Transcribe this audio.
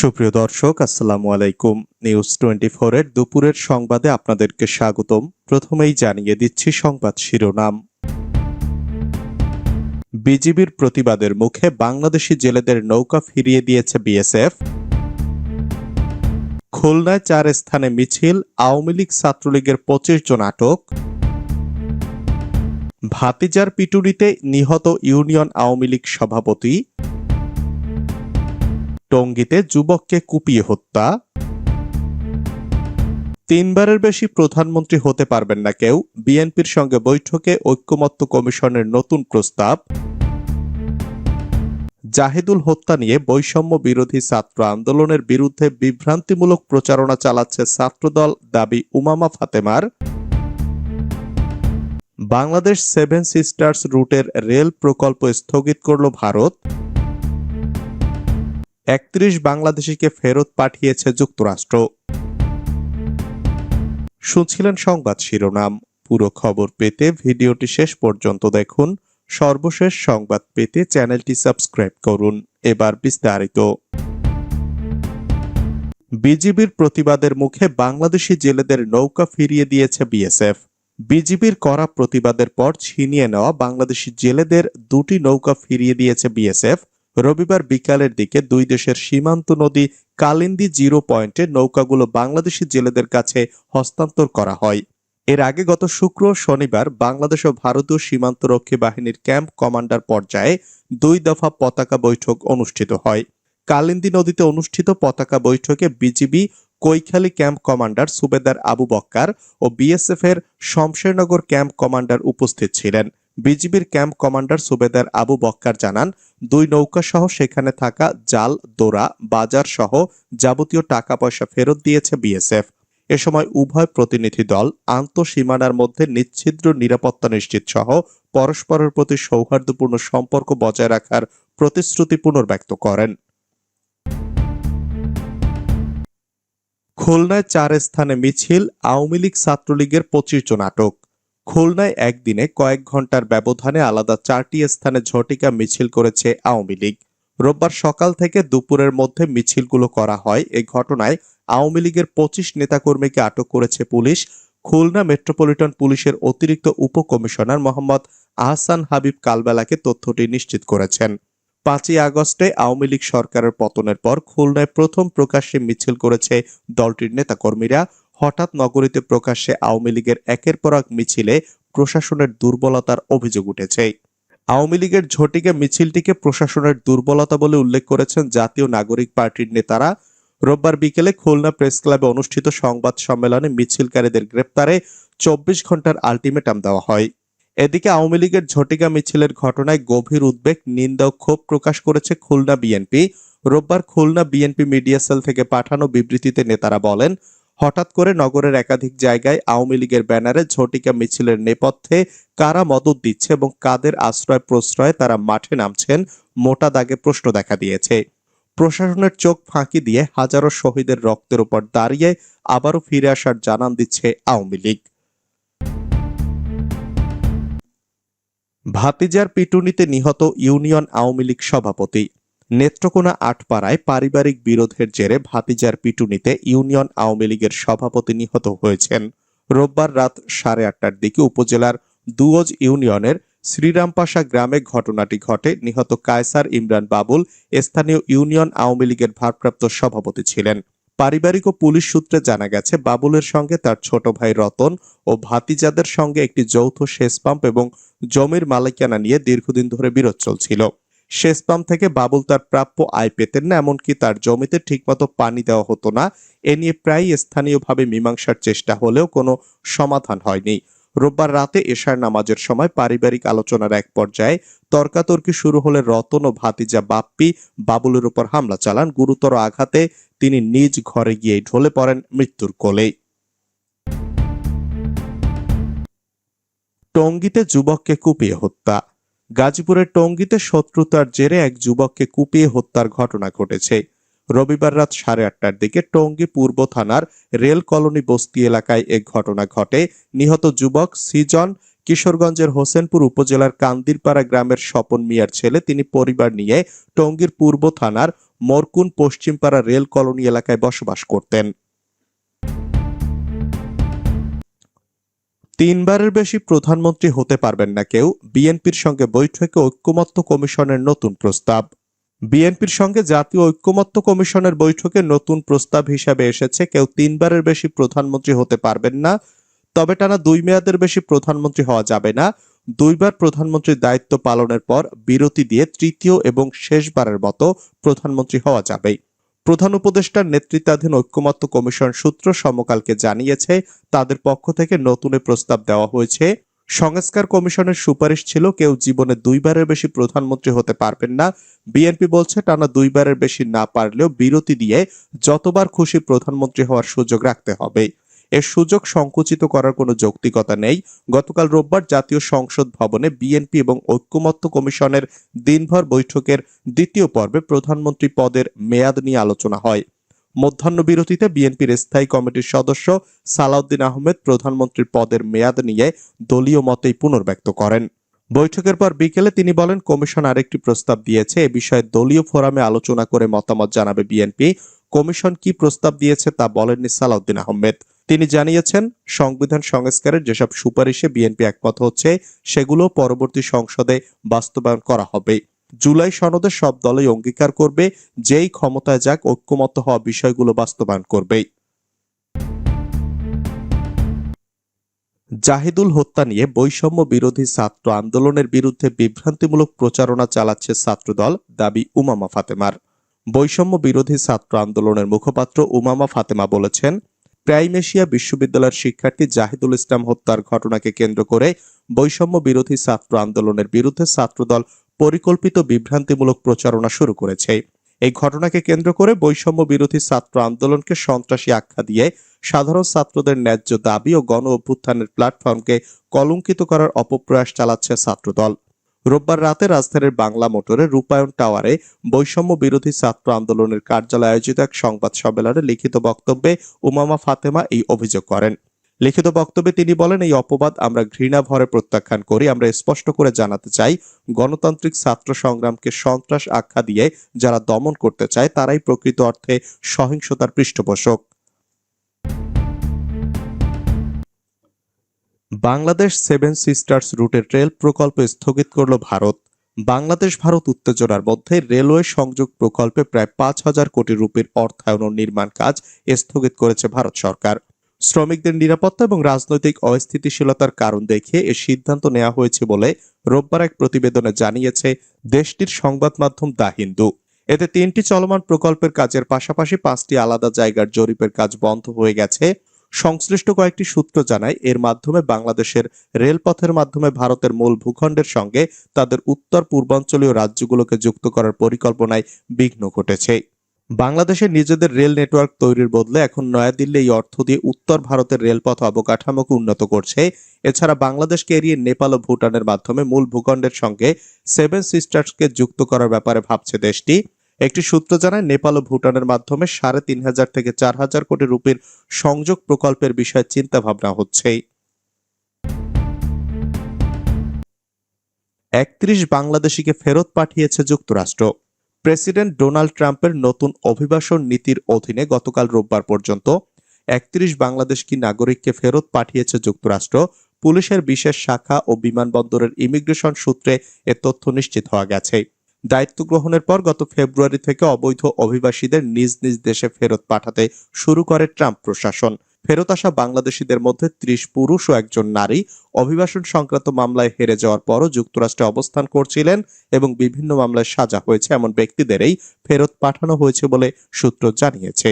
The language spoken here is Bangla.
সুপ্রিয় দর্শক, আসসালামু আলাইকুম। নিউজ টোয়েন্টি এর দুপুরের সংবাদে আপনাদেরকে স্বাগতম। প্রথমেই জানিয়ে দিচ্ছি সংবাদ শিরোনাম। বিজিবির প্রতিবাদের মুখে বাংলাদেশি জেলেদের নৌকা ফিরিয়ে দিয়েছে বিএসএফ। খুলনায় চার স্থানে মিছিল, আওয়ামী লীগ ছাত্রলীগের পঁচিশ জন আটক। ভাতিজার পিটুরিতে নিহত ইউনিয়ন আওয়ামী লীগ সভাপতি। টঙ্গীতে যুবককে কুপিয়ে হত্যা। তিনবারের বেশি প্রধানমন্ত্রী হতে পারবেন না কেউ। বিএনপির সঙ্গে বৈঠকে ঐক্যমত্য কমিশনের নতুন প্রস্তাব। জাহিদুল হত্যা নিয়ে বৈষম্য বিরোধী ছাত্র আন্দোলনের বিরুদ্ধে বিভ্রান্তিমূলক প্রচারণা চালাচ্ছে ছাত্রদল, দাবি উমামা ফাতেমার। বাংলাদেশ সেভেন সিস্টার্স রুটের রেল প্রকল্প স্থগিত করল ভারত। একত্রিশ বাংলাদেশিকে ফেরত পাঠিয়েছে যুক্তরাষ্ট্র। শুনছিলেন সংবাদ শিরোনাম। পুরো খবর পেতে ভিডিওটি শেষ পর্যন্ত দেখুন। সর্বশেষ সংবাদ পেতে চ্যানেলটি সাবস্ক্রাইব করুন। এবার বিস্তারিত। বিজিবির প্রতিবাদের মুখে বাংলাদেশি জেলেদের নৌকা ফিরিয়ে দিয়েছে বিএসএফ। বিজিবির করা প্রতিবাদের পর ছিনিয়ে নেওয়া বাংলাদেশি জেলেদের দুটি নৌকা ফিরিয়ে দিয়েছে বিএসএফ। রবিবার বিকালের দিকে দুই দেশের সীমান্ত নদী কালিন্দি জিরো পয়েন্টে নৌকাগুলো বাংলাদেশি জেলেদের কাছে হস্তান্তর করা হয়। এর আগে গত শুক্র শনিবার বাংলাদেশ ও ভারতীয় সীমান্তরক্ষী বাহিনীর ক্যাম্প কমান্ডার পর্যায়ে দুই দফা পতাকা বৈঠক অনুষ্ঠিত হয়। কালিন্দি নদীতে অনুষ্ঠিত পতাকা বৈঠকে বিজিবি, কৈখালী ক্যাম্প কমান্ডার সুবেদার আবু বক্কার ও বিএসএফ এর শমশেরনগর ক্যাম্প কমান্ডার উপস্থিত ছিলেন। বিজিবির ক্যাম্প কমান্ডার সুবেদার আবু বক্কার জানান, দুই নৌকা সহ সেখানে থাকা জাল, দোরা, বাজার সহ যাবতীয় টাকা পয়সা ফেরত দিয়েছে বিএসএফ। এ সময় উভয় প্রতিনিধি দল আন্তঃসীমানার মধ্যে নিচ্ছিদ্র নিরাপত্তা নিশ্চিত সহ পরস্পরের প্রতি সৌহার্দ্যপূর্ণ সম্পর্ক বজায় রাখার প্রতিশ্রুতি পুনর্ব্যক্ত করেন। খুলনায় চার স্থানে মিছিল, আওয়ামী লীগ ছাত্রলীগের পঁচিশ জন আটক। খুলনায় একদিনে কয়েক ঘণ্টার ব্যবধানে আলাদা চারটি স্থানে ঝটিকা মিছিল করেছে আওয়ামী লীগ। রোববার সকাল থেকে দুপুরের মধ্যে মিছিলগুলো করা হয়। এই ঘটনায় আওয়ামী লীগের পঁচিশ নেতাকর্মীকে আটক করেছে পুলিশ। খুলনা মেট্রোপলিটন পুলিশের অতিরিক্ত উপকমিশনার মোহাম্মদ আহসান হাবিব কালবেলাকে তথ্যটি নিশ্চিত করেছেন। পাঁচই আগস্টে আওয়ামী লীগ সরকারের পতনের পর খুলনায় প্রথম প্রকাশ্যে মিছিল করেছে দলটির নেতাকর্মীরা। হঠাৎ নগরীতে প্রকাশ্যে আওয়ামী লীগের একের পর এক মিছিলে প্রশাসনের দুর্বলতার অভিযোগ উঠেছে। আওয়ামী লীগের ঝটিকা মিছিলটিকে প্রশাসনের দুর্বলতা বলে উল্লেখ করেছেন জাতীয় নাগরিক পার্টির নেতারা। রোববার বিকেলে খুলনা প্রেস ক্লাবে অনুষ্ঠিত সংবাদ সম্মেলনে মিছিলকারীদের গ্রেপ্তারে চব্বিশ ঘণ্টার আলটিমেটাম দেওয়া হয়। এদিকে আওয়ামী লীগের ঝটিকা মিছিলের ঘটনায় গভীর উদ্বেগ, নিন্দা ও ক্ষোভ প্রকাশ করেছে খুলনা বিএনপি। রোববার খুলনা বিএনপি মিডিয়া সেল থেকে পাঠানো বিবৃতিতে নেতারা বলেন হঠাৎ করে নগরের একাধিক জায়গায় আওয়ামী লীগের ব্যানারে ঝটিকা মিছিলের নেপথ্যে কারা মদত দিচ্ছে এবং কাদের আশ্রয় প্রশ্রয়ে তারা মাঠে নামছেন, মোটা দাগে প্রশ্ন দেখা দিয়েছে। প্রশাসনের চোখ ফাঁকি দিয়ে হাজারো শহীদের রক্তের উপর দাঁড়িয়ে আবারও ফিরে আসার জানান দিচ্ছে আওয়ামী লীগ। ভাতিজার পিটুনিতে নিহত ইউনিয়ন আওয়ামী লীগ সভাপতি নেত্রকোনা আটপাড়ায় পারিবারিক বিরোধের জেরে ভাতিজার পিটুনিতে ইউনিয়ন আওয়ামী লীগের সভাপতি নিহত হয়েছেন। রোববার রাত সাড়ে আটটার দিকে উপজেলার দুয়জ ইউনিয়নের শ্রীরামপাশা গ্রামে ঘটনাটি ঘটে। নিহত কায়সার ইমরান বাবুল স্থানীয় ইউনিয়ন আওয়ামী লীগের ভারপ্রাপ্ত সভাপতি ছিলেন। পারিবারিক ও পুলিশ সূত্রে জানা গেছে, বাবুলের সঙ্গে তার ছোট ভাই রতন ও ভাতিজাদের সঙ্গে একটি যৌথ সেচ পাম্প এবং জমির মালিকানা নিয়ে দীর্ঘদিন ধরে বিরোধ চলছিল। সেচ পাম্প থেকে বাবুল তার প্রাপ্য আয় পেতেন না, এমনকি তার জমিতে ঠিকমতো পানি দেওয়া হতো না। এ নিয়ে প্রায় স্থানীয়ভাবে মীমাংসার চেষ্টা হলেও কোনো সমাধান হয়নি। রোববার রাতে এশার নামাজের সময় পারিবারিক আলোচনার এক পর্যায়ে তর্কাতর্কি শুরু হলে রতন ও ভাতিজা বাপ্পি বাবুলের উপর হামলা চালান। গুরুতর আঘাতে তিনি নিজ ঘরে গিয়ে ঢলে পড়েন মৃত্যুর কোলে। টঙ্গীতে যুবককে কুপিয়ে হত্যা। গাজীপুরের টঙ্গীতে শত্রুতার জেরে এক যুবককে কুপিয়ে হত্যার ঘটনা ঘটেছে। রবিবার রাত সাড়ে আটটার দিকে টঙ্গী পূর্ব থানার রেল কলোনি বস্তি এলাকায় এক ঘটনা ঘটে। নিহত যুবক সিজন কিশোরগঞ্জের হোসেনপুর উপজেলার কান্দিরপাড়া গ্রামের স্বপন মিয়ার ছেলে, তিনি পরিবার নিয়ে টঙ্গীর পূর্ব থানার মরকুন পশ্চিমপাড়া রেল কলোনি এলাকায় বসবাস করতেন। তিনবারের বেশি প্রধানমন্ত্রী হতে পারবেন না কেউ। বিএনপির সঙ্গে বৈঠকে ঐক্যমত্য কমিশনের নতুন প্রস্তাব। বিএনপির সঙ্গে জাতীয় ঐক্যমত্য কমিশনের বৈঠকে নতুন প্রস্তাব হিসাবে এসেছে। কেউ তিনবারের বেশি প্রধানমন্ত্রী হতে পারবেন না। তবে টানা দুই মেয়াদের বেশি প্রধানমন্ত্রী হওয়া যাবে না। দুইবার প্রধানমন্ত্রীর দায়িত্ব পালনের পর বিরতি দিয়ে তৃতীয় এবং শেষবারের মতো প্রধানমন্ত্রী হওয়া যাবে প্রধান উপদেষ্টার নেতৃত্বাধীন ঐক্যমত্য কমিশন সূত্র সমকালকে জানিয়েছে, তাদের পক্ষ থেকে নতুন প্রস্তাব দেওয়া হয়েছে। সংস্কার কমিশনের সুপারিশ ছিল, কেউ জীবনে দুইবারের বেশি প্রধানমন্ত্রী হতে পারবেন না। বিএনপি বলছে, টানা দুইবারের বেশি না পারলেও বিরতি দিয়ে যতবার খুশি প্রধানমন্ত্রী হওয়ার সুযোগ রাখতে হবে। এর সুযোগ সংকুচিত করার কোনো যৌক্তিকতা নেই। গতকাল রোববার জাতীয় সংসদ ভবনে বিএনপি এবং ঐক্যমত্য কমিশনের দিনভর বৈঠকের দ্বিতীয় পর্বে প্রধানমন্ত্রী পদের মেয়াদ নিয়ে আলোচনা হয়। মধ্যাহ্ন বিরতিতে বিএনপির স্থায়ী কমিটির সদস্য সালাউদ্দিন আহমেদ প্রধানমন্ত্রীর পদের মেয়াদ নিয়ে দলীয় মতেই পুনর্ব্যক্ত করেন। বৈঠকের পর বিকেলে তিনি বলেন, কমিশন আরেকটি প্রস্তাব দিয়েছে। এ বিষয়ে দলীয় ফোরামে আলোচনা করে মতামত জানাবে বিএনপি। কমিশন কি প্রস্তাব দিয়েছে তা বলেননি সালাউদ্দিন আহমেদ। তিনি জানিয়েছেন, সংবিধান সংস্কারের যেসব সুপারিশে বিএনপি একমত হচ্ছে, সেগুলো পরবর্তী সংসদে বাস্তবায়ন করা হবে। জুলাই সনদে সব দলই অঙ্গীকার করবে, যেই ক্ষমতায় যাক ঐক্যমত হওয়া বিষয়গুলো বাস্তবায়ন করবে। জাহিদুল হত্যা নিয়ে বৈষম্য বিরোধী ছাত্র আন্দোলনের বিরুদ্ধে বিভ্রান্তিমূলক প্রচারণা চালাচ্ছে ছাত্রদল, দাবি উমামা ফাতেমার। বৈষম্য বিরোধী ছাত্র আন্দোলনের মুখপাত্র উমামা ফাতেমা বলেছেন প্রাইমেশিয়া বিশ্ববিদ্যালয়ের শিক্ষার্থী জাহিদুল ইসলাম হত্যার ঘটনাকে কেন্দ্র করে বৈষম্য বিরোধী ছাত্র আন্দোলনের বিরুদ্ধে ছাত্রদল পরিকল্পিত বিভ্রান্তিমূলক প্রচারণা শুরু করেছে। এই ঘটনাকে কেন্দ্র করে বৈষম্য বিরোধী ছাত্র আন্দোলনকে সন্ত্রাসী আখ্যা দিয়ে সাধারণ ছাত্রদের ন্যায্য দাবি ও গণ অভ্যুত্থানের প্ল্যাটফর্মকে কলঙ্কিত করার অপপ্রয়াস চালাচ্ছে ছাত্রদল। রোববার রাতে রাজধানীর বাংলা মোটরে রূপায়ণ টাওয়ারে বৈষম্য বিরোধী ছাত্র আন্দোলনের কার্যালয়ে আয়োজিত এক সংবাদ সম্মেলনে লিখিত বক্তব্যে উমামা ফাতেমা এই অভিযোগ করেন। লিখিত বক্তব্যে তিনি বলেন, এই অপবাদ আমরা ঘৃণা ভরে প্রত্যাখ্যান করি। আমরা স্পষ্ট করে জানাতে চাই, গণতান্ত্রিক ছাত্র সংগ্রামকে সন্ত্রাস আখ্যা দিয়ে যারা দমন করতে চায়, তারাই প্রকৃত অর্থে সহিংসতার পৃষ্ঠপোষক। বাংলাদেশ সেভেন সিস্টার্স রুটের রেল প্রকল্প স্থগিত করল ভারত। বাংলাদেশ ভারত উত্তেজনার মধ্যে রেলওয়ে সংযোগ প্রকল্পে প্রায় পাঁচ হাজার কোটি রুপির অর্থায়ন ও নির্মাণ কাজ স্থগিত করেছে ভারত সরকার। শ্রমিকদের নিরাপত্তা এবং রাজনৈতিক অস্থিতিশীলতার কারণ দেখিয়ে এ সিদ্ধান্ত নেওয়া হয়েছে বলে রোববার এক প্রতিবেদনে জানিয়েছে দেশটির সংবাদ মাধ্যম দা হিন্দু। এতে তিনটি চলমান প্রকল্পের কাজের পাশাপাশি পাঁচটি আলাদা জায়গার জরিপের কাজ বন্ধ হয়ে গেছে। সংশ্লিষ্ট কয়েকটি সূত্র জানায়, এর মাধ্যমে বাংলাদেশের রেলপথের মাধ্যমে ভারতের মূল ভূখণ্ডের সঙ্গে তাদের উত্তর পূর্বাঞ্চলীয় রাজ্যগুলোকে যুক্ত করার পরিকল্পনায় বিঘ্ন ঘটেছে। বাংলাদেশের নিজেদের রেল নেটওয়ার্ক তৈরির বদলে এখন নয়াদিল্লি এই অর্থ দিয়ে উত্তর ভারতের রেলপথ অবকাঠামোকে উন্নত করছে। এছাড়া বাংলাদেশকে এড়িয়ে নেপাল ও ভুটানের মাধ্যমে মূল ভূখণ্ডের সঙ্গে সেভেন সিস্টার্সকে যুক্ত করার ব্যাপারে ভাবছে দেশটি। একটি সূত্র জানায়, নেপাল ও ভুটানের মাধ্যমে সাড়ে তিন হাজার থেকে চার হাজার কোটি রুপির সংযোগ প্রকল্পের বিষয়ে চিন্তা ভাবনা হচ্ছে একত্রিশ বাংলাদেশিকে ফেরত পাঠিয়েছে যুক্তরাষ্ট্র। প্রেসিডেন্ট ডোনাল্ড ট্রাম্পের নতুন অভিবাসন নীতির অধীনে গতকাল রোববার পর্যন্ত একত্রিশ বাংলাদেশি নাগরিককে ফেরত পাঠিয়েছে যুক্তরাষ্ট্র, পুলিশের বিশেষ শাখা ও বিমানবন্দরের ইমিগ্রেশন সূত্রে এ তথ্য নিশ্চিত হওয়া গেছে। দায়িত্ব গ্রহণের পর গত ফেব্রুয়ারি থেকে অবৈধ অভিবাসীদের নিজ নিজ দেশে ফেরত পাঠাতে শুরু করে ট্রাম্প প্রশাসন। ফেরত আসা বাংলাদেশিদের মধ্যে ত্রিশ পুরুষ ও একজন নারী অভিবাসন সংক্রান্ত মামলায় হেরে যাওয়ার পরও যুক্তরাষ্ট্রে অবস্থান করছিলেন এবং বিভিন্ন মামলায় সাজা হয়েছে এমন ব্যক্তিদেরই ফেরত পাঠানো হয়েছে বলে সূত্র জানিয়েছে।